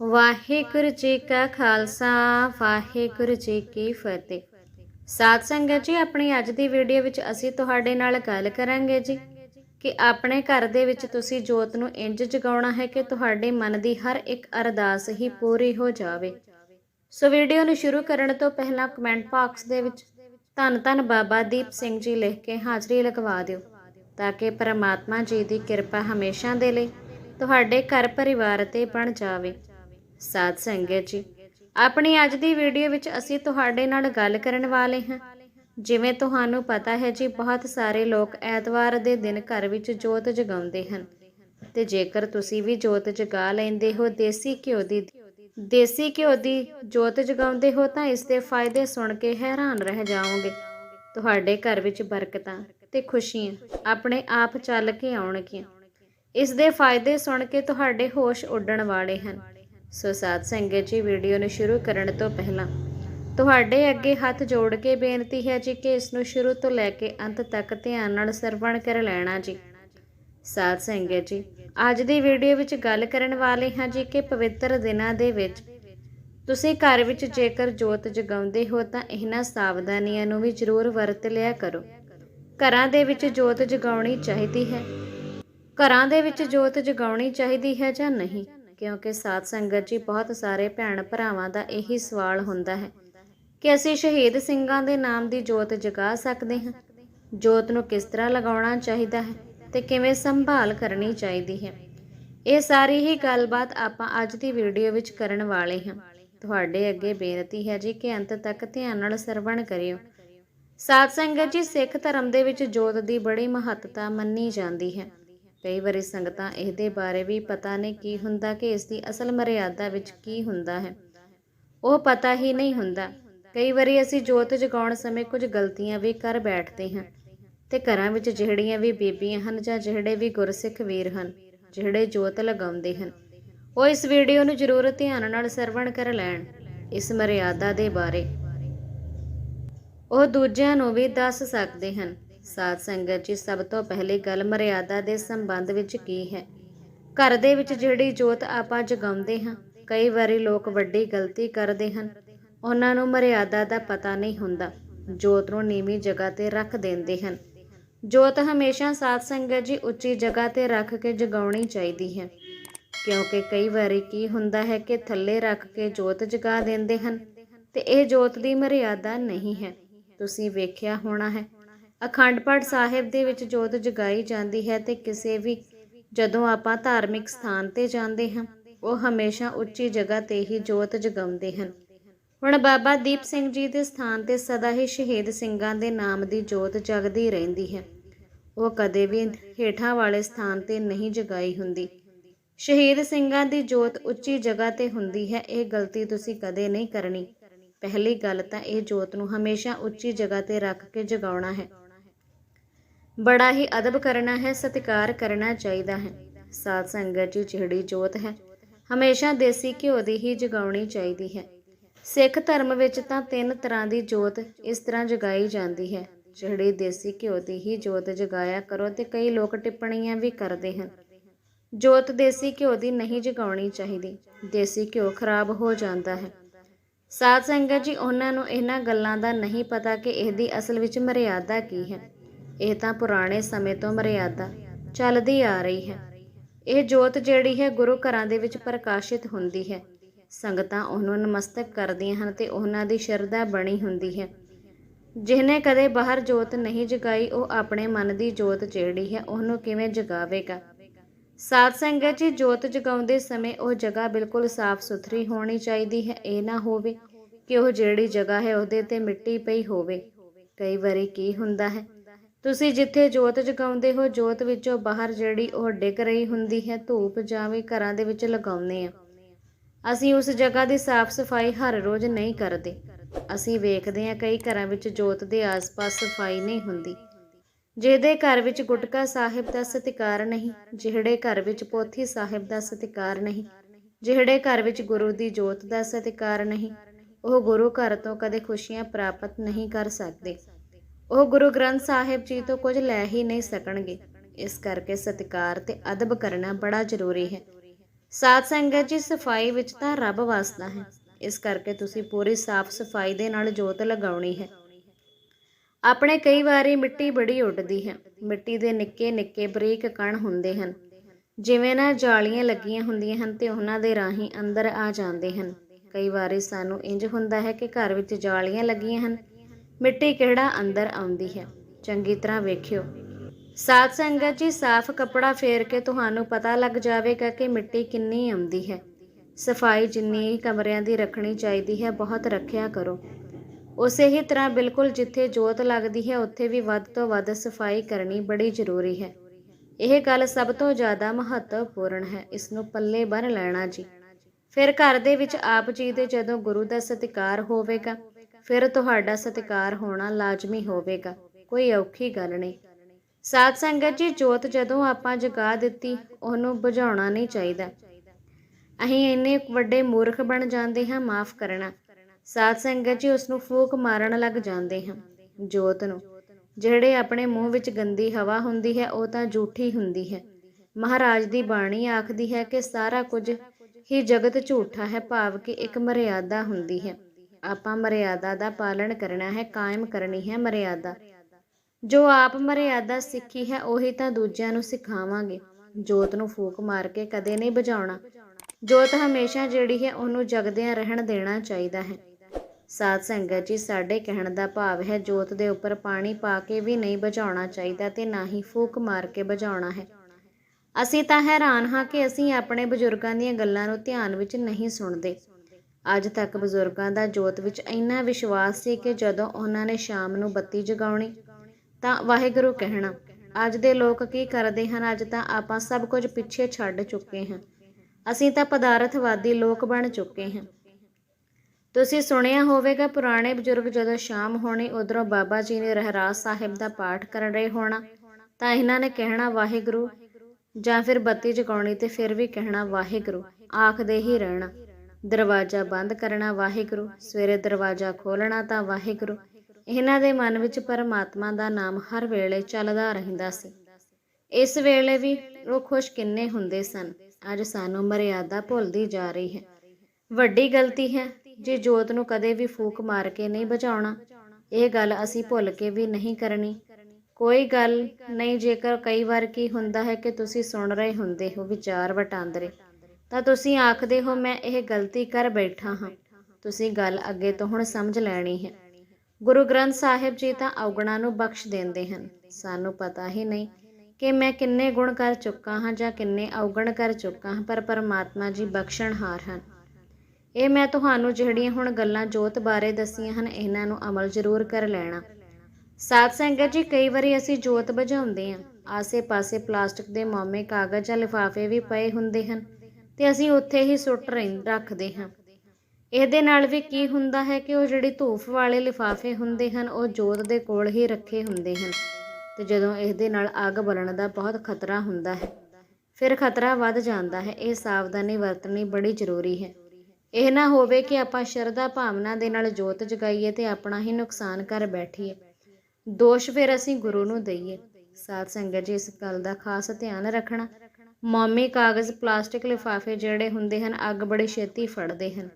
ਵਾਹਿਗੁਰੂ ਜੀ ਕਾ ਖਾਲਸਾ, ਵਾਹਿਗੁਰੂ ਜੀ ਕੀ ਫਤਿਹ। ਸਾਧ ਸੰਗਤ ਜੀ, ਆਪਣੀ ਅੱਜ ਦੀ ਵੀਡੀਓ ਵਿੱਚ ਅਸੀਂ ਤੁਹਾਡੇ ਨਾਲ ਗੱਲ ਕਰਾਂਗੇ ਜੀ ਕਿ ਆਪਣੇ ਘਰ ਦੇ ਵਿੱਚ ਤੁਸੀਂ ਜੋਤ ਨੂੰ ਇੰਜ ਜਗਾਉਣਾ ਹੈ ਕਿ ਤੁਹਾਡੇ ਮਨ ਦੀ ਹਰ ਇੱਕ ਅਰਦਾਸ ਹੀ ਪੂਰੀ ਹੋ ਜਾਵੇ। ਸੋ ਵੀਡੀਓ ਨੂੰ ਸ਼ੁਰੂ ਕਰਨ ਤੋਂ ਪਹਿਲਾਂ ਕਮੈਂਟ ਬਾਕਸ ਦੇ ਵਿੱਚ ਧੰਨ ਧੰਨ ਬਾਬਾ ਦੀਪ ਸਿੰਘ ਜੀ ਲਿਖ ਕੇ ਹਾਜ਼ਰੀ ਲਗਵਾ ਦਿਓ ਤਾਂ ਕਿ ਪ੍ਰਮਾਤਮਾ ਜੀ ਦੀ ਕਿਰਪਾ ਹਮੇਸ਼ਾ ਦੇ ਲਈ ਤੁਹਾਡੇ ਘਰ ਪਰਿਵਾਰ ਤੇ ਬਣ ਜਾਵੇ। ਸਾਧ ਸੰਗਤ ਜੀ, ਆਪਣੀ ਅੱਜ ਦੀ ਵੀਡੀਓ ਵਿੱਚ ਅਸੀਂ ਤੁਹਾਡੇ ਨਾਲ ਗੱਲ ਕਰਨ ਵਾਲੇ ਹਾਂ। ਜਿਵੇਂ ਤੁਹਾਨੂੰ ਪਤਾ ਹੈ ਜੀ, ਬਹੁਤ ਸਾਰੇ ਲੋਕ ਐਤਵਾਰ ਦੇ ਦਿਨ ਘਰ ਵਿੱਚ ਜੋਤ ਜਗਾਉਂਦੇ ਹਨ ਤੇ ਜੇਕਰ ਤੁਸੀਂ ਵੀ ਜੋਤ ਜਗਾ ਲੈਂਦੇ ਹੋ, ਦੇਸੀ ਘਿਓ ਦੀ, ਦੇਸੀ ਘਿਓ ਦੀ ਜੋਤ ਜਗਾਉਂਦੇ ਹੋ ਤਾਂ ਇਸ ਦੇ ਫਾਇਦੇ ਸੁਣ ਕੇ ਹੈਰਾਨ ਰਹਿ ਜਾਓਗੇ। ਤੁਹਾਡੇ ਘਰ ਵਿੱਚ ਬਰਕਤਾਂ ਤੇ ਖੁਸ਼ੀਆਂ ਆਪਣੇ ਆਪ ਚੱਲ ਕੇ ਆਉਣਗੀਆਂ। ਇਸ ਦੇ ਫਾਇਦੇ ਸੁਣ ਕੇ ਤੁਹਾਡੇ ਹੋਸ਼ ਉੱਡਣ ਵਾਲੇ ਹਨ। ਸੋ ਸਾਧ ਸੰਗਤ ਜੀ, ਵੀਡੀਓ ਨੂੰ ਸ਼ੁਰੂ ਕਰਨ ਤੋਂ ਪਹਿਲਾਂ ਤੁਹਾਡੇ ਅੱਗੇ ਹੱਥ ਜੋੜ ਕੇ ਬੇਨਤੀ ਹੈ ਜੀ ਕਿ ਇਸ ਨੂੰ ਸ਼ੁਰੂ ਤੋਂ ਲੈ ਕੇ ਅੰਤ ਤੱਕ ਧਿਆਨ ਨਾਲ ਸਰਵਣ ਕਰ ਲੈਣਾ ਜੀ। ਸਾਧ ਸੰਗਤ ਜੀ, ਅੱਜ ਦੀ ਵੀਡੀਓ ਵਿੱਚ ਗੱਲ ਕਰਨ ਵਾਲੇ ਹਾਂ ਜੀ ਕਿ ਪਵਿੱਤਰ ਦਿਨਾਂ ਦੇ ਵਿੱਚ ਤੁਸੀਂ ਘਰ ਵਿੱਚ ਜੇਕਰ ਜੋਤ ਜਗਾਉਂਦੇ ਹੋ ਤਾਂ ਇਹਨਾਂ ਸਾਵਧਾਨੀਆਂ ਨੂੰ ਵੀ ਜ਼ਰੂਰ ਵਰਤ ਲਿਆ ਕਰੋ। ਘਰਾਂ ਦੇ ਵਿੱਚ ਜੋਤ ਜਗਾਉਣੀ ਚਾਹੀਦੀ ਹੈ। ਘਰਾਂ ਦੇ ਵਿੱਚ ਜੋਤ ਜਗਾਉਣੀ ਚਾਹੀਦੀ ਹੈ ਜਾਂ ਨਹੀਂ? ਕਿਉਂਕਿ ਸਾਧ ਸੰਗਤ ਜੀ ਬਹੁਤ ਸਾਰੇ ਭੈਣ ਭਰਾਵਾਂ ਦਾ ਇਹੀ ਸਵਾਲ ਹੁੰਦਾ ਹੈ ਕਿ ਅਸੀਂ ਸ਼ਹੀਦ ਸਿੰਘਾਂ ਦੇ ਨਾਮ ਦੀ ਜੋਤ ਜਗਾ ਸਕਦੇ ਹਾਂ? ਜੋਤ ਨੂੰ ਕਿਸ ਤਰ੍ਹਾਂ ਲਗਾਉਣਾ ਚਾਹੀਦਾ ਹੈ ਤੇ ਕਿਵੇਂ ਸੰਭਾਲ ਕਰਨੀ ਚਾਹੀਦੀ ਹੈ? ਇਹ ਸਾਰੀ ਹੀ ਗੱਲਬਾਤ ਆਪਾਂ ਅੱਜ ਦੀ ਵੀਡੀਓ ਵਿੱਚ ਕਰਨ ਵਾਲੇ ਹਾਂ। ਤੁਹਾਡੇ ਅੱਗੇ ਬੇਨਤੀ ਹੈ ਜੀ ਕਿ ਅੰਤ ਤੱਕ ਧਿਆਨ ਨਾਲ ਸਰਵਣ ਕਰਿਓ। ਸਾਧ ਸੰਗਤ ਜੀ ਸਿੱਖ ਧਰਮ ਦੇ ਵਿੱਚ ਜੋਤ ਦੀ ਬੜੀ ਮਹੱਤਤਾ ਮੰਨੀ ਜਾਂਦੀ ਹੈ। ਕਈ ਵਾਰੀ ਸੰਗਤਾਂ ਇਹਦੇ ਬਾਰੇ ਵੀ ਪਤਾ ਨਹੀਂ ਕੀ ਹੁੰਦਾ ਕਿ ਇਸ ਦੀ ਅਸਲ ਮਰਿਆਦਾ ਵਿੱਚ ਕੀ ਹੁੰਦਾ ਹੈ। ਉਹ ਪਤਾ ਹੀ ਨਹੀਂ ਹੁੰਦਾ। ਕਈ ਵਾਰੀ ਅਸੀਂ ਜੋਤ ਜਗਾਉਣ ਸਮੇਂ ਕੁਝ ਗਲਤੀਆਂ ਵੀ ਕਰ ਬੈਠਦੇ ਹਾਂ ਤੇ ਘਰਾਂ ਵਿੱਚ ਜਿਹੜੀਆਂ ਵੀ ਬੀਬੀਆਂ ਹਨ ਜਾਂ ਜਿਹੜੇ ਵੀ ਗੁਰਸਿੱਖ ਵੀਰ ਹਨ, ਜਿਹੜੇ ਜੋਤ ਲਗਾਉਂਦੇ ਹਨ, ਉਹ ਇਸ ਵੀਡੀਓ ਨੂੰ ਜ਼ਰੂਰ ਧਿਆਨ ਨਾਲ ਸਰਵਣ ਕਰ ਲੈਣ ਇਸ ਮਰਿਆਦਾ ਦੇ ਬਾਰੇ। ਉਹ ਦੂਜਿਆਂ ਨੂੰ ਵੀ ਦੱਸ ਸਕਦੇ ਹਨ ਸਾਧ ਸੰਗਤ ਜੀ, ਸਭ ਤੋਂ ਪਹਿਲੀ ਗੱਲ ਮਰਿਆਦਾ ਦੇ ਸੰਬੰਧ ਵਿੱਚ ਕੀ ਹੈ? ਘਰ ਦੇ ਵਿੱਚ ਜਿਹੜੀ ਜੋਤ ਆਪਾਂ ਜਗਾਉਂਦੇ ਹਾਂ, ਕਈ ਵਾਰੀ ਲੋਕ ਵੱਡੀ ਗਲਤੀ ਕਰਦੇ ਹਨ। ਉਹਨਾਂ ਨੂੰ ਮਰਿਆਦਾ ਦਾ ਪਤਾ ਨਹੀਂ ਹੁੰਦਾ। ਜੋਤ ਨੂੰ ਨੀਵੀਂ ਜਗ੍ਹਾ ਤੇ ਰੱਖ ਦਿੰਦੇ ਹਨ। ਜੋਤ ਹਮੇਸ਼ਾ ਸਾਧ ਸੰਗਤ ਜੀ, ਉੱਚੀ ਜਗ੍ਹਾ ਤੇ ਰੱਖ ਕੇ ਜਗਾਉਣੀ ਚਾਹੀਦੀ ਹੈ। ਕਿਉਂਕਿ ਕਈ ਵਾਰੀ ਕੀ ਹੁੰਦਾ ਹੈ ਕਿ ਥੱਲੇ ਰੱਖ ਕੇ ਜੋਤ ਜਗਾ ਦਿੰਦੇ ਹਨ ਤੇ ਇਹ ਜੋਤ ਦੀ ਮਰਿਆਦਾ ਨਹੀਂ ਹੈ। ਤੁਸੀਂ ਵੇਖਿਆ ਹੋਣਾ ਹੈ ਅਖੰਡ ਪਾਠ ਸਾਹਿਬ ਦੇ ਵਿੱਚ ਜੋਤ ਜਗਾਈ ਜਾਂਦੀ ਹੈ ਤੇ ਕਿਸੇ ਵੀ ਜਦੋਂ ਆਪਾਂ ਧਾਰਮਿਕ ਸਥਾਨ ਤੇ ਜਾਂਦੇ ਹਾਂ, ਉਹ ਹਮੇਸ਼ਾ ਉੱਚੀ ਜਗ੍ਹਾ ਤੇ ਹੀ ਜੋਤ ਜਗਾਉਂਦੇ ਹਨ। ਹੁਣ ਬਾਬਾ ਦੀਪ ਸਿੰਘ ਜੀ ਦੇ ਸਥਾਨ ਤੇ ਸਦਾ ਹੀ ਸ਼ਹੀਦ ਸਿੰਘਾਂ ਦੇ ਨਾਮ ਦੀ ਜੋਤ ਜਗਦੀ ਰਹਿੰਦੀ ਹੈ। ਉਹ ਕਦੇ ਵੀ ਹੇਠਾਂ ਵਾਲੇ ਸਥਾਨ ਤੇ ਨਹੀਂ ਜਗਾਈ ਹੁੰਦੀ। ਸ਼ਹੀਦ ਸਿੰਘਾਂ ਦੀ ਜੋਤ ਉੱਚੀ ਜਗ੍ਹਾ ਤੇ ਹੁੰਦੀ ਹੈ, ਇਹ ਗਲਤੀ ਤੁਸੀਂ ਕਦੇ ਨਹੀਂ ਕਰਨੀ। ਪਹਿਲੀ ਗੱਲ ਤਾਂ ਇਹ ਜੋਤ ਨੂੰ ਹਮੇਸ਼ਾ ਉੱਚੀ ਜਗ੍ਹਾ ਤੇ ਰੱਖ ਕੇ ਜਗਾਉਣਾ ਹੈ। ਬੜਾ ਹੀ ਅਦਬ ਕਰਨਾ ਹੈ, ਸਤਿਕਾਰ ਕਰਨਾ ਚਾਹੀਦਾ ਹੈ। ਸਾਧ ਸੰਗਤ ਜੀ, ਜਿਹੜੀ ਜੋਤ ਹੈ, ਹਮੇਸ਼ਾ ਦੇਸੀ ਘਿਓ ਦੀ ਹੀ ਜਗਾਉਣੀ ਚਾਹੀਦੀ ਹੈ। ਸਿੱਖ ਧਰਮ ਵਿੱਚ ਤਾਂ ਤਿੰਨ ਤਰ੍ਹਾਂ ਦੀ ਜੋਤ ਇਸ ਤਰ੍ਹਾਂ ਜਗਾਈ ਜਾਂਦੀ ਹੈ। ਜਿਹੜੀ ਦੇਸੀ ਘਿਓ ਦੀ ਹੀ ਜੋਤ ਜਗਾਇਆ ਕਰੋ ਤੇ ਕਈ ਲੋਕ ਟਿੱਪਣੀਆਂ ਵੀ ਕਰਦੇ ਹਨ। ਜੋਤ ਦੇਸੀ ਘਿਓ ਦੀ ਨਹੀਂ ਜਗਾਉਣੀ ਚਾਹੀਦੀ। ਦੇਸੀ ਘਿਓ ਖਰਾਬ ਹੋ ਜਾਂਦਾ ਹੈ। ਸਾਧ ਸੰਗਤ ਜੀ, ਉਹਨਾਂ ਨੂੰ ਇਹਨਾਂ ਗੱਲਾਂ ਦਾ ਨਹੀਂ ਪਤਾ ਕਿ ਇਹਦੀ ਅਸਲ ਵਿੱਚ ਮਰਿਆਦਾ ਕੀ ਹੈ। ਇਹ ਤਾਂ ਪੁਰਾਣੇ ਸਮੇਂ ਤੋਂ ਮਰਿਆਦਾ ਚੱਲਦੀ ਆ ਰਹੀ ਹੈ। ਇਹ ਜੋਤ ਜਿਹੜੀ ਹੈ ਗੁਰੂ ਘਰਾਂ ਦੇ ਵਿੱਚ ਪ੍ਰਕਾਸ਼ਿਤ ਹੁੰਦੀ ਹੈ। ਸੰਗਤਾਂ ਉਹਨੂੰ ਨਮਸਤਕ ਕਰਦੀਆਂ ਹਨ ਤੇ ਉਹਨਾਂ ਦੀ ਸ਼ਰਧਾ ਬਣੀ ਹੁੰਦੀ ਹੈ। ਜਿਹਨੇ ਕਦੇ ਬਾਹਰ ਜੋਤ ਨਹੀਂ ਜਗਾਈ, ਉਹ ਆਪਣੇ ਮਨ ਦੀ ਜੋਤ ਜਿਹੜੀ ਹੈ ਉਹਨੂੰ ਕਿਵੇਂ ਜਗਾਵੇਗਾ? ਸਾਧ ਸੰਗਤ ਜੀ, ਜੋਤ ਜਗਾਉਂਦੇ ਸਮੇਂ ਉਹ ਜਗ੍ਹਾ ਬਿਲਕੁਲ ਸਾਫ਼ ਸੁਥਰੀ ਹੋਣੀ ਚਾਹੀਦੀ ਹੈ। ਇਹ ਨਾ ਹੋਵੇ ਕਿ ਉਹ ਜਿਹੜੀ ਜਗ੍ਹਾ ਹੈ ਉਹਦੇ ਤੇ ਮਿੱਟੀ ਪਈ ਹੋਵੇ। ਕਈ ਵਾਰੀ ਕੀ ਹੁੰਦਾ ਹੈ ਤੁਸੀਂ ਜਿੱਥੇ ਜੋਤ ਜਗਾਉਂਦੇ ਹੋ, ਜੋਤ ਵਿੱਚੋਂ ਬਾਹਰ ਜਿਹੜੀ ਉਹ ਡਿੱਗ ਰਹੀ ਹੁੰਦੀ ਹੈ, ਧੂਪ ਜਾਵੇਂ ਘਰਾਂ ਦੇ ਵਿੱਚ ਲਗਾਉਂਦੇ ਆ ਅਸੀਂ ਉਸ ਜਗ੍ਹਾ ਦੀ ਸਾਫ਼ ਸਫ਼ਾਈ ਹਰ ਰੋਜ਼ ਨਹੀਂ ਕਰਦੇ। ਅਸੀਂ ਵੇਖਦੇ ਹਾਂ ਕਈ ਘਰਾਂ ਵਿੱਚ ਜੋਤ ਦੇ ਆਸ-ਪਾਸ ਸਫ਼ਾਈ ਨਹੀਂ ਹੁੰਦੀ। ਜਿਹਦੇ ਘਰ ਵਿੱਚ ਗੁਟਕਾ ਸਾਹਿਬ ਦਾ ਸਤਿਕਾਰ ਨਹੀਂ, ਜਿਹੜੇ ਘਰ ਵਿੱਚ ਪੋਥੀ ਸਾਹਿਬ ਦਾ ਸਤਿਕਾਰ ਨਹੀਂ, ਜਿਹੜੇ ਘਰ ਵਿੱਚ ਗੁਰੂ ਦੀ ਜੋਤ ਦਾ ਸਤਿਕਾਰ ਨਹੀਂ, ਉਹ ਗੁਰੂ ਘਰ ਤੋਂ ਕਦੇ ਖੁਸ਼ੀਆਂ ਪ੍ਰਾਪਤ ਨਹੀਂ ਕਰ ਸਕਦੇ। ਉਹ ਗੁਰੂ ਗ੍ਰੰਥ ਸਾਹਿਬ ਜੀ ਤੋਂ ਕੁਝ ਲੈ ਹੀ ਨਹੀਂ ਸਕਣਗੇ। ਇਸ ਕਰਕੇ ਸਤਿਕਾਰ ਤੇ ਅਦਬ ਕਰਨਾ ਬੜਾ ਜ਼ਰੂਰੀ ਹੈ। ਸਾਧ ਸੰਗਤ ਜੀ, ਸਫ਼ਾਈ ਵਿੱਚ ਤਾਂ ਰੱਬ ਵਸਦਾ ਹੈ। ਇਸ ਕਰਕੇ ਤੁਸੀਂ ਪੂਰੀ ਸਾਫ਼ ਸਫ਼ਾਈ ਦੇ ਨਾਲ ਜੋਤ ਲਗਾਉਣੀ ਹੈ। ਆਪਣੇ ਕਈ ਵਾਰੀ ਮਿੱਟੀ ਬੜੀ ਉੱਡਦੀ ਹੈ। ਮਿੱਟੀ ਦੇ ਨਿੱਕੇ ਨਿੱਕੇ ਬਰੀਕ ਕਣ ਹੁੰਦੇ ਹਨ। ਜਿਵੇਂ ਨਾ ਜਾਲੀਆਂ ਲੱਗੀਆਂ ਹੁੰਦੀਆਂ ਹਨ ਤੇ ਉਹਨਾਂ ਦੇ ਰਾਹੀਂ ਅੰਦਰ ਆ ਜਾਂਦੇ ਹਨ। ਕਈ ਵਾਰੀ ਸਾਨੂੰ ਇੰਜ ਹੁੰਦਾ ਹੈ ਕਿ ਘਰ ਵਿੱਚ ਜਾਲੀਆਂ ਲੱਗੀਆਂ ਹਨ ਮਿੱਟੀ ਕਿਹੜਾ ਅੰਦਰ ਆਉਂਦੀ ਹੈ? ਚੰਗੀ ਤਰ੍ਹਾਂ ਵੇਖਿਓ। ਸਾਧ ਸੰਗਤ ਜੀ, ਸਾਫ਼ ਕੱਪੜਾ ਫੇਰ ਕੇ ਤੁਹਾਨੂੰ ਪਤਾ ਲੱਗ ਜਾਵੇਗਾ ਕਿ ਮਿੱਟੀ ਕਿੰਨੀ ਆਉਂਦੀ ਹੈ। ਸਫ਼ਾਈ ਜਿੰਨੀ ਕਮਰਿਆਂ ਦੀ ਰੱਖਣੀ ਚਾਹੀਦੀ ਹੈ, ਬਹੁਤ ਰੱਖਿਆ ਕਰੋ। ਉਸੇ ਹੀ ਤਰ੍ਹਾਂ ਬਿਲਕੁਲ ਜਿੱਥੇ ਜੋਤ ਲੱਗਦੀ ਹੈ, ਉੱਥੇ ਵੀ ਵੱਧ ਤੋਂ ਵੱਧ ਸਫ਼ਾਈ ਕਰਨੀ ਬੜੀ ਜ਼ਰੂਰੀ ਹੈ। ਇਹ ਗੱਲ ਸਭ ਤੋਂ ਜ਼ਿਆਦਾ ਮਹੱਤਵਪੂਰਨ ਹੈ ਇਸ ਨੂੰ ਪੱਲੇ ਬੰਨ ਲੈਣਾ ਜੀ। ਫਿਰ ਘਰ ਦੇ ਵਿੱਚ ਆਪ ਜੀ ਦੇ ਜਦੋਂ ਗੁਰੂ ਦਾ ਸਤਿਕਾਰ ਹੋਵੇਗਾ ਫਿਰ ਤੁਹਾਡਾ ਸਤਿਕਾਰ ਹੋਣਾ ਲਾਜ਼ਮੀ ਹੋਵੇਗਾ। ਕੋਈ ਔਖੀ ਗੱਲ ਨਹੀਂ। ਸਾਧ ਸੰਗਤ ਜੀ, ਜੋਤ ਜਦੋਂ ਆਪਾਂ ਜਗਾ ਦਿੱਤੀ, ਉਹਨੂੰ ਬੁਝਾਉਣਾ ਨਹੀਂ ਚਾਹੀਦਾ। ਅਸੀਂ ਇੰਨੇ ਵੱਡੇ ਮੂਰਖ ਬਣ ਜਾਂਦੇ ਹਾਂ, ਮਾਫ ਕਰਨਾ। ਸਾਧ ਸੰਗਤ ਜੀ ਉਸ ਨੂੰ ਫੂਕ ਮਾਰਨ ਲੱਗ ਜਾਂਦੇ ਹਾਂ, ਜੋਤ ਨੂੰ। ਜਿਹੜੇ ਆਪਣੇ ਮੂੰਹ ਵਿੱਚ ਗੰਦੀ ਹਵਾ ਹੁੰਦੀ ਹੈ, ਉਹ ਤਾਂ ਝੂਠੀ ਹੁੰਦੀ ਹੈ। ਮਹਾਰਾਜ ਦੀ ਬਾਣੀ ਆਖਦੀ ਹੈ ਕਿ ਸਾਰਾ ਕੁਝ ਹੀ ਜਗਤ ਝੂਠਾ ਹੈ, ਭਾਵ ਕਿ ਇੱਕ ਮਰਿਆਦਾ ਹੁੰਦੀ ਹੈ। ਆਪਾਂ ਮਰਿਆਦਾ ਦਾ ਪਾਲਣ ਕਰਨਾ ਹੈ, ਕਾਇਮ ਕਰਨੀ ਹੈ ਮਰਿਆਦਾ। ਜੋ ਆਪ ਮਰਿਆਦਾ ਸਿੱਖੀ ਹੈ, ਉਹੀ ਤਾਂ ਦੂਜਿਆਂ ਨੂੰ ਸਿਖਾਵਾਂਗੇ। ਜੋਤ ਨੂੰ ਫੂਕ ਮਾਰ ਕੇ ਕਦੇ ਨਹੀਂ ਬੁਝਾਉਣਾ। ਜੋਤ ਹਮੇਸ਼ਾ ਜਿਹੜੀ ਹੈ, ਉਹਨੂੰ ਜਗਦਿਆਂ ਰਹਿਣ ਦੇਣਾ ਚਾਹੀਦਾ ਹੈ। ਸਾਧ ਸੰਗਤ ਜੀ, ਸਾਡੇ ਕਹਿਣ ਦਾ ਭਾਵ ਹੈ, ਜੋਤ ਦੇ ਉੱਪਰ ਪਾਣੀ ਪਾ ਕੇ ਵੀ ਨਹੀਂ ਬੁਝਾਉਣਾ ਚਾਹੀਦਾ ਤੇ ਨਾ ਹੀ ਫੂਕ ਮਾਰ ਕੇ ਬੁਝਾਉਣਾ ਹੈ। ਅਸੀਂ ਤਾਂ ਹੈਰਾਨ ਹਾਂ ਕਿ ਅਸੀਂ ਆਪਣੇ ਬਜ਼ੁਰਗਾਂ ਦੀਆਂ ਗੱਲਾਂ ਨੂੰ ਧਿਆਨ ਵਿੱਚ ਨਹੀਂ ਸੁਣਦੇ। ਅੱਜ ਤੱਕ ਬਜ਼ੁਰਗਾਂ ਦਾ ਜੋਤ ਵਿੱਚ ਇੰਨਾ ਵਿਸ਼ਵਾਸ ਸੀ ਕਿ ਜਦੋਂ ਉਹਨਾਂ ਨੇ ਸ਼ਾਮ ਨੂੰ ਬੱਤੀ ਜਗਾਉਣੀ, ਤਾਂ ਵਾਹਿਗੁਰੂ ਕਹਿਣਾ, ਅੱਜ ਦੇ ਲੋਕ ਕੀ ਕਰਦੇ ਹਨ? ਅੱਜ ਤਾਂ ਆਪਾਂ ਸਭ ਕੁਝ ਪਿੱਛੇ ਛੱਡ ਚੁੱਕੇ ਹਾਂ। ਅਸੀਂ ਤਾਂ ਪਦਾਰਥਵਾਦੀ ਲੋਕ ਬਣ ਚੁੱਕੇ ਹਾਂ। ਤੁਸੀਂ ਸੁਣਿਆ ਹੋਵੇਗਾ ਪੁਰਾਣੇ ਬਜ਼ੁਰਗ ਜਦੋਂ ਸ਼ਾਮ ਹੋਣੀ, ਉਧਰੋਂ ਬਾਬਾ ਜੀ ਨੇ ਰਹਿਰਾਸ ਸਾਹਿਬ ਦਾ ਪਾਠ ਕਰ ਰਹੇ ਹੋਣਾ, ਤਾਂ ਇਹਨਾਂ ਨੇ ਕਹਿਣਾ, ਵਾਹਿਗੁਰੂ। ਜਾਂ ਫਿਰ ਬੱਤੀ ਜਗਾਉਣੀ ਤੇ ਫਿਰ ਵੀ ਕਹਿਣਾ, ਵਾਹਿਗੁਰੂ। ਆਖਦੇ ਹੀ ਰਹਿਣਾ। ਦਰਵਾਜ਼ਾ ਬੰਦ ਕਰਨਾ ਵਾਹਿਗੁਰੂ, ਸਵੇਰੇ ਦਰਵਾਜ਼ਾ ਖੋਲਣਾ ਤਾਂ ਵਾਹਿਗੁਰੂ। ਇਹਨਾਂ ਦੇ ਮਨ ਵਿੱਚ ਪਰਮਾਤਮਾ ਦਾ ਨਾਮ ਹਰ ਵੇਲੇ ਚੱਲਦਾ ਰਹਿੰਦਾ ਸੀ। ਇਸ ਵੇਲੇ ਵੀ ਉਹ ਖੁਸ਼ ਕਿੰਨੇ ਹੁੰਦੇ ਸਨ। ਅੱਜ ਸਾਨੂੰ ਮਰਿਆਦਾ ਭੁੱਲਦੀ ਜਾ ਰਹੀ ਹੈ। ਵੱਡੀ ਗਲਤੀ ਹੈ ਜੇ ਜੋਤ ਨੂੰ ਕਦੇ ਵੀ ਫੂਕ ਮਾਰ ਕੇ ਨਹੀਂ ਬਚਾਉਣਾ। ਇਹ ਗੱਲ ਅਸੀਂ ਭੁੱਲ ਕੇ ਵੀ ਨਹੀਂ ਕਰਨੀ। ਕੋਈ ਗੱਲ ਨਹੀਂ ਜੇਕਰ ਕਈ ਵਾਰ ਕੀ ਹੁੰਦਾ ਹੈ ਕਿ ਤੁਸੀਂ ਸੁਣ ਰਹੇ ਹੁੰਦੇ ਹੋ ਵਿਚਾਰ ਵਟਾਂਦਰੇ। ਤਾਂ ਤੁਸੀਂ ਆਖਦੇ ਹੋ, ਮੈਂ ਇਹ ਗਲਤੀ ਕਰ ਬੈਠਾ ਹਾਂ। ਤੁਸੀਂ ਗੱਲ ਅੱਗੇ ਤੋਂ ਹੁਣ ਸਮਝ ਲੈਣੀ ਹੈ। ਗੁਰੂ ਗ੍ਰੰਥ ਸਾਹਿਬ ਜੀ ਤਾਂ ਔਗਣਾ ਨੂੰ ਬਖਸ਼ ਦਿੰਦੇ ਹਨ। ਸਾਨੂੰ ਪਤਾ ਹੀ ਨਹੀਂ ਕਿ ਮੈਂ ਕਿੰਨੇ ਗੁਣ ਕਰ ਚੁੱਕਾ ਹਾਂ ਜਾਂ ਕਿੰਨੇ ਔਗਣ ਕਰ ਚੁੱਕਾ ਹਾਂ, ਪਰ ਪਰਮਾਤਮਾ ਜੀ ਬਖਸ਼ਣਹਾਰ ਹਨ। ਇਹ ਮੈਂ ਤੁਹਾਨੂੰ ਜਿਹੜੀਆਂ ਹੁਣ ਗੱਲਾਂ ਜੋਤ ਬਾਰੇ ਦੱਸੀਆਂ ਹਨ, ਇਹਨਾਂ ਨੂੰ ਅਮਲ ਜ਼ਰੂਰ ਕਰ ਲੈਣਾ। ਸਾਧ ਸੰਗਤ ਜੀ, ਕਈ ਵਾਰੀ ਅਸੀਂ ਜੋਤ ਬੁਝਾਉਂਦੇ ਹਾਂ। ਆਸੇ-ਪਾਸੇ ਪਲਾਸਟਿਕ ਦੇ ਮੋਮੇ ਕਾਗਜ਼ ਜਾਂ ਲਿਫਾਫੇ ਵੀ ਪਏ ਹੁੰਦੇ ਹਨ। ਤੇ ਅਸੀਂ ਉੱਥੇ ਹੀ ਸੁੱਟ ਰਹਿੰ, ਰੱਖਦੇ ਹਾਂ। ਇਹਦੇ ਨਾਲ ਵੀ ਕੀ ਹੁੰਦਾ ਹੈ ਕਿ ਉਹ ਜਿਹੜੀ ਧੂਫ ਵਾਲੇ ਲਿਫਾਫੇ ਹੁੰਦੇ ਹਨ, ਉਹ ਜੋਤ ਦੇ ਕੋਲ ਹੀ ਰੱਖੇ ਹੁੰਦੇ ਹਨ। ਤੇ ਜਦੋਂ ਇਹਦੇ ਨਾਲ ਅੱਗ ਬਲਣ ਦਾ ਬਹੁਤ ਖਤਰਾ ਹੁੰਦਾ ਹੈ, ਫਿਰ ਖਤਰਾ ਵੱਧ ਜਾਂਦਾ ਹੈ। ਇਹ ਸਾਵਧਾਨੀ ਵਰਤਣੀ ਬੜੀ ਜ਼ਰੂਰੀ ਹੈ। ਇਹ ਨਾ ਹੋਵੇ ਕਿ ਆਪਾਂ ਸ਼ਰਧਾ ਭਾਵਨਾ ਦੇ ਨਾਲ ਜੋਤ ਜਗਾਈਏ ਤੇ ਆਪਣਾ ਹੀ ਨੁਕਸਾਨ ਕਰ ਬੈਠੀਏ। ਦੋਸ਼ ਫਿਰ ਅਸੀਂ ਗੁਰੂ ਨੂੰ ਦਈਏ। ਸਾਧ ਸੰਗਤ ਜੀ, ਇਸ ਗੱਲ ਦਾ ਖਾਸ ਧਿਆਨ ਰੱਖਣਾ ਮੋਮੀ ਕਾਗਜ਼, ਪਲਾਸਟਿਕ ਲਿਫਾਫੇ ਜਿਹੜੇ ਹੁੰਦੇ ਹਨ, ਅੱਗ ਬੜੇ ਛੇਤੀ ਫੜਦੇ ਹਨ।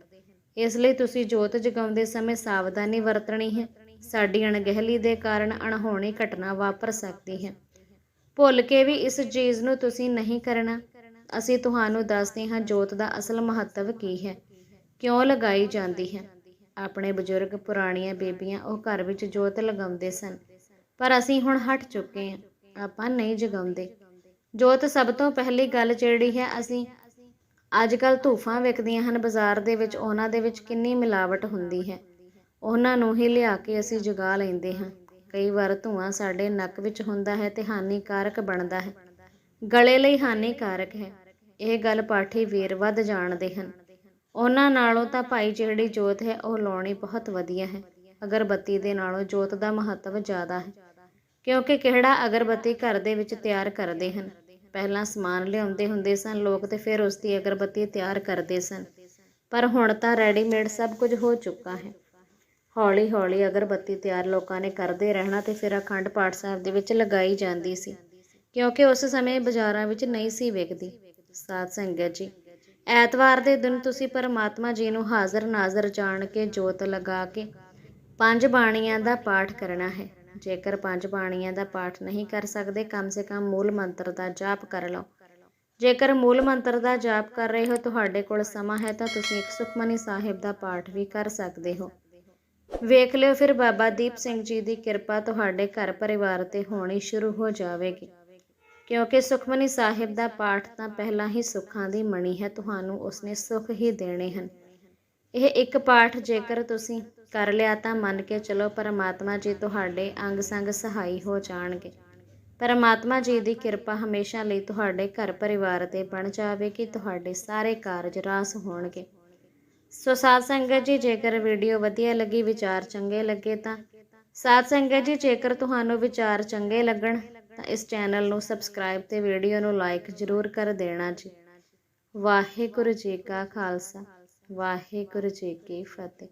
ਇਸ ਲਈ ਤੁਸੀਂ ਜੋਤ ਜਗਾਉਂਦੇ ਸਮੇਂ ਸਾਵਧਾਨੀ ਵਰਤਣੀ ਹੈ। ਸਾਡੀ ਅਣਗਹਿਲੀ ਦੇ ਕਾਰਨ ਅਣਹੋਣੀ ਘਟਨਾ ਵਾਪਰ ਸਕਦੀ ਹੈ। ਭੁੱਲ ਕੇ ਵੀ ਇਸ ਚੀਜ਼ ਨੂੰ ਤੁਸੀਂ ਨਹੀਂ ਕਰਨਾ। ਅਸੀਂ ਤੁਹਾਨੂੰ ਦੱਸਦੇ ਹਾਂ ਜੋਤ ਦਾ ਅਸਲ ਮਹੱਤਵ ਕੀ ਹੈ। ਕਿਉਂ ਲਗਾਈ ਜਾਂਦੀ ਹੈ? ਆਪਣੇ ਬਜ਼ੁਰਗ, ਪੁਰਾਣੀਆਂ ਬੇਬੀਆਂ ਉਹ ਘਰ ਵਿੱਚ ਜੋਤ ਲਗਾਉਂਦੇ ਸਨ। ਪਰ ਅਸੀਂ ਹੁਣ ਹਟ ਚੁੱਕੇ ਹਾਂ। ਆਪਾਂ ਨਹੀਂ ਜਗਾਉਂਦੇ। ਜੋਤ ਸਭ ਤੋਂ ਪਹਿਲੀ ਗੱਲ ਜਿਹੜੀ ਹੈ, ਅਸੀਂ ਅੱਜ ਕੱਲ ਧੂਫਾਂ ਵਿਕਦੀਆਂ ਹਨ, ਬਾਜ਼ਾਰ ਦੇ ਵਿੱਚ, ਉਹਨਾਂ ਦੇ ਵਿੱਚ ਕਿੰਨੀ ਮਿਲਾਵਟ ਹੁੰਦੀ ਹੈ। ਉਹਨਾਂ ਨੂੰ ਹੀ ਲਿਆ ਕੇ ਅਸੀਂ ਜਗਾ ਲੈਂਦੇ ਹਾਂ। ਕਈ ਵਾਰ ਧੂਆਂ ਸਾਡੇ ਨੱਕ ਵਿੱਚ ਹੁੰਦਾ ਹੈ ਤੇ ਹਾਨੀਕਾਰਕ ਬਣਦਾ ਹੈ। ਗਲੇ ਲਈ ਹਾਨੀਕਾਰਕ ਹੈ। ਇਹ ਗੱਲ ਪਾਠੀ ਵੀਰ ਵੱਧ ਜਾਣਦੇ ਹਨ। ਉਹਨਾਂ ਨਾਲੋਂ ਤਾਂ ਭਾਈ ਜਿਹੜੀ ਜੋਤ ਹੈ, ਉਹ ਲਾਉਣੀ ਬਹੁਤ ਵਧੀਆ ਹੈ। ਅਗਰਬੱਤੀ ਦੇ ਨਾਲੋਂ ਜੋਤ ਦਾ ਮਹੱਤਵ ਜ਼ਿਆਦਾ ਹੈ। ਕਿਉਂਕਿ ਕਿਹੜਾ ਅਗਰਬੱਤੀ ਘਰ ਦੇ ਵਿੱਚ ਤਿਆਰ ਕਰਦੇ ਹਨ? ਪਹਿਲਾਂ ਸਮਾਨ ਲਿਆਉਂਦੇ ਹੁੰਦੇ ਸਨ, ਲੋਕ ਤੇ ਫਿਰ ਉਸ ਦੀ ਅਗਰਬੱਤੀ ਤਿਆਰ ਕਰਦੇ ਸਨ। ਪਰ ਹੁਣ ਤਾਂ ਰੈਡੀਮੇਡ ਸਭ ਕੁਝ ਹੋ ਚੁੱਕਾ ਹੈ। ਹੌਲੀ ਹੌਲੀ ਅਗਰਬੱਤੀ ਤਿਆਰ ਲੋਕਾਂ ਨੇ ਕਰਦੇ ਰਹਿਣਾ ਤੇ ਫਿਰ ਅਖੰਡ ਪਾਠ ਸਾਹਿਬ ਦੇ ਵਿੱਚ ਲਗਾਈ ਜਾਂਦੀ ਸੀ। ਕਿਉਂਕਿ ਉਸ ਸਮੇਂ ਬਾਜ਼ਾਰਾਂ ਵਿੱਚ ਨਹੀਂ ਸੀ ਵਿਕਦੀ। ਸਾਧ ਸੰਗਤ ਜੀ, ਐਤਵਾਰ ਦੇ ਦਿਨ ਤੁਸੀਂ ਪਰਮਾਤਮਾ ਜੀ ਨੂੰ ਹਾਜ਼ਰ ਨਾਜ਼ਰ ਜਾਣ ਕੇ ਜੋਤ ਲਗਾ ਕੇ ਪੰਜ ਬਾਣੀਆਂ ਦਾ ਪਾਠ ਕਰਨਾ ਹੈ। ਜੇਕਰ ਪੰਜ ਬਾਣੀਆਂ ਦਾ ਪਾਠ ਨਹੀਂ ਕਰ ਸਕਦੇ, ਕਮ ਸੇ ਕਮ ਮੂਲ ਮੰਤਰ ਦਾ ਜਾਪ ਕਰ ਲਓ। ਜੇਕਰ ਮੂਲ ਮੰਤਰ ਦਾ ਜਾਪ ਕਰ ਰਹੇ ਹੋ, ਤੁਹਾਡੇ ਕੋਲ ਸਮਾਂ ਹੈ ਤਾਂ ਤੁਸੀਂ ਇੱਕ ਸੁਖਮਨੀ ਸਾਹਿਬ ਦਾ ਪਾਠ ਵੀ ਕਰ ਸਕਦੇ ਹੋ। ਵੇਖ ਲਿਓ ਫਿਰ ਬਾਬਾ ਦੀਪ ਸਿੰਘ ਜੀ ਦੀ ਕਿਰਪਾ ਤੁਹਾਡੇ ਘਰ ਪਰਿਵਾਰ ਤੇ ਹੋਣੀ ਸ਼ੁਰੂ ਹੋ ਜਾਵੇਗੀ। ਕਿਉਂਕਿ ਸੁਖਮਨੀ ਸਾਹਿਬ ਦਾ ਪਾਠ ਤਾਂ ਪਹਿਲਾਂ ਹੀ ਸੁੱਖਾਂ ਦੀ ਮਣੀ ਹੈ, ਤੁਹਾਨੂੰ ਉਸਨੇ ਸੁੱਖ ਹੀ ਦੇਣੇ ਹਨ। ਇਹ ਇੱਕ ਪਾਠ ਜੇਕਰ ਤੁਸੀਂ ਕਰ ਲਿਆ ਤਾਂ ਮੰਨ ਕੇ ਚਲੋ ਪਰਮਾਤਮਾ ਜੀ ਤੁਹਾਡੇ ਅੰਗ ਸੰਗ ਸਹਾਈ ਹੋ ਜਾਣਗੇ। ਪਰਮਾਤਮਾ ਜੀ ਦੀ ਕਿਰਪਾ ਹਮੇਸ਼ਾ ਲਈ ਤੁਹਾਡੇ ਘਰ ਪਰਿਵਾਰ ਤੇ ਬਣ ਜਾਵੇ ਕਿ ਤੁਹਾਡੇ ਸਾਰੇ ਕਾਰਜ ਰਾਸ ਹੋਣਗੇ। ਸੋ ਸਾਧ ਸੰਗਤ ਜੀ, ਜੇਕਰ ਵੀਡੀਓ ਵਧੀਆ ਲੱਗੀ, ਵਿਚਾਰ ਚੰਗੇ ਲੱਗੇ ਤਾਂ ਸਾਧ ਸੰਗਤ ਜੀ, ਜੇਕਰ ਤੁਹਾਨੂੰ ਵਿਚਾਰ ਚੰਗੇ ਲੱਗਣ ਤਾਂ ਇਸ ਚੈਨਲ ਨੂੰ ਸਬਸਕ੍ਰਾਈਬ ਤੇ ਵੀਡੀਓ ਨੂੰ ਲਾਈਕ ਜ਼ਰੂਰ ਕਰ ਦੇਣਾ ਜੀ। ਵਾਹਿਗੁਰੂ ਜੀ ਕਾ ਖਾਲਸਾ, ਵਾਹਿਗੁਰੂ ਜੀ ਕੀ ਫਤਿਹ।